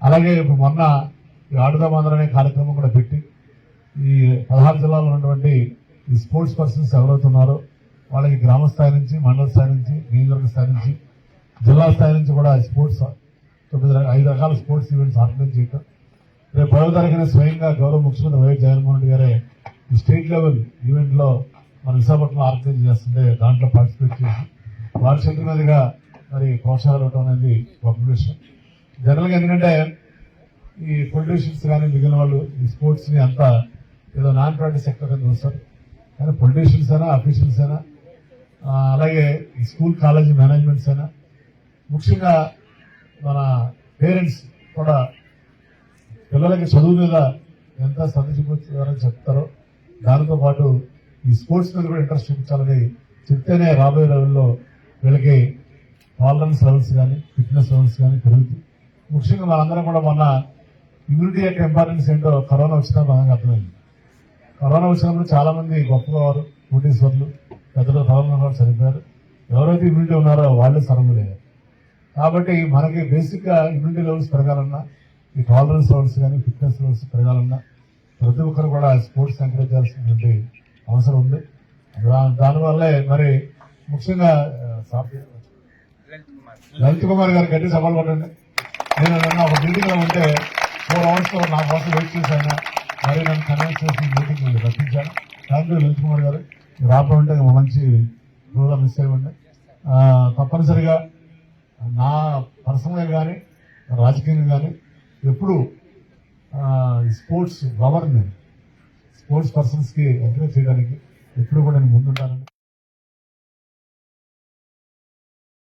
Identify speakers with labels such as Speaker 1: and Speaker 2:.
Speaker 1: అలాగే ఇప్పుడు మొన్న ఈ ఆడుదామందరం అనే కార్యక్రమం కూడా పెట్టి ఈ పదహారు జిల్లాలో ఉన్నటువంటి ఈ స్పోర్ట్స్ పర్సన్స్ ఎవరవుతున్నారో వాళ్ళకి గ్రామ స్థాయి నుంచి మండల స్థాయి నుంచి నియోజకవర్గ స్థాయి నుంచి జిల్లా స్థాయి నుంచి కూడా స్పోర్ట్స్ తొమ్మిది ఐదు రకాల స్పోర్ట్స్ ఈవెంట్స్ ఆర్గనైజ్ చేయటం. రేపు పదవ తారీఖున స్వయంగా గౌరవ ముఖ్యమంత్రి వైఎస్ జగన్మోహన్ రెడ్డి గారే ఈ స్టేట్ లెవెల్ ఈవెంట్లో మన విశాఖపట్నం ఆర్గనైజ్ చేస్తుంటే దాంట్లో పార్టిసిపేట్ చేసి వారి చేతుల మీదుగా మరి ప్రోత్సాహాలు ఇవ్వడం అనేది గొప్ప విషయం జనరల్గా ఎందుకంటే ఈ పొలిటీషియన్స్ కానీ మిగిలిన వాళ్ళు ఈ స్పోర్ట్స్ని అంతా ఏదో నాన్ ప్రాక్టీస్ సెక్టర్ కింద చూస్తారు కానీ పొలిటీషియన్స్ అయినా అఫీషియల్స్ అయినా అలాగే ఈ స్కూల్ కాలేజీ మేనేజ్మెంట్స్ అయినా ముఖ్యంగా మన పేరెంట్స్ కూడా పిల్లలకి చదువు మీద ఎంత శ్రద్ధ చూపించారని చెప్తారో దానితో పాటు ఈ స్పోర్ట్స్ మీద కూడా ఇంట్రెస్ట్ చూపించాలని చెప్తేనే రాబోయే రోజుల్లో వీళ్ళకి టాలరెన్స్ లెవెల్స్ కానీ ఫిట్నెస్ లెవెల్స్ కానీ పెరుగుతాయి. ముఖ్యంగా మనందరం కూడా మొన్న ఇమ్యూనిటీ యొక్క ఇంపార్టెన్స్ ఏంటో కరోనా వచ్చినా బాగా అర్థమైంది. కరోనా వచ్చినప్పుడు చాలా మంది గొప్పవారు కోటీశ్వర్లు పెద్దలు కరోనా వాళ్ళు చనిపోయారు. ఎవరైతే ఇమ్యూనిటీ ఉన్నారో వాళ్ళే సర్వలేరు. కాబట్టి మనకి బేసిక్గా ఇమ్యూనిటీ లెవెల్స్ పెరగాలన్నా ఈ టాలరెన్స్ లెవెల్స్ కానీ ఫిట్నెస్ లెవెల్స్ పెరగాలన్నా ప్రతి ఒక్కరు కూడా స్పోర్ట్స్ ఎంకరేజ్ చేయాల్సినటువంటి అవసరం ఉంది. దానివల్లే మరి ముఖ్యంగా లలిత్ కుమార్. గారు గట్టి సవాల్ పడండి నేను ఏదన్నా ఒక మీటింగ్లో ఉంటే ఫోర్ అవర్స్లో నా కోసం వెయిట్ చేశాను మరి నన్ను కన్విన్స్ చేసి మీటింగ్ రప్పించాను థ్యాంక్ యూ లలిత్ కుమార్ గారు. మీరు రాకపోతే ఒక మంచి ప్రోగ్రామ్ మిస్ అయ్యండి. తప్పనిసరిగా నా పర్సనల్గా కానీ రాజకీయంగా కానీ ఎప్పుడు స్పోర్ట్స్ లవర్ని స్పోర్ట్స్ పర్సన్స్కి ఎంకరేజ్ చేయడానికి ఎప్పుడు కూడా నేను ముందుంటానండి.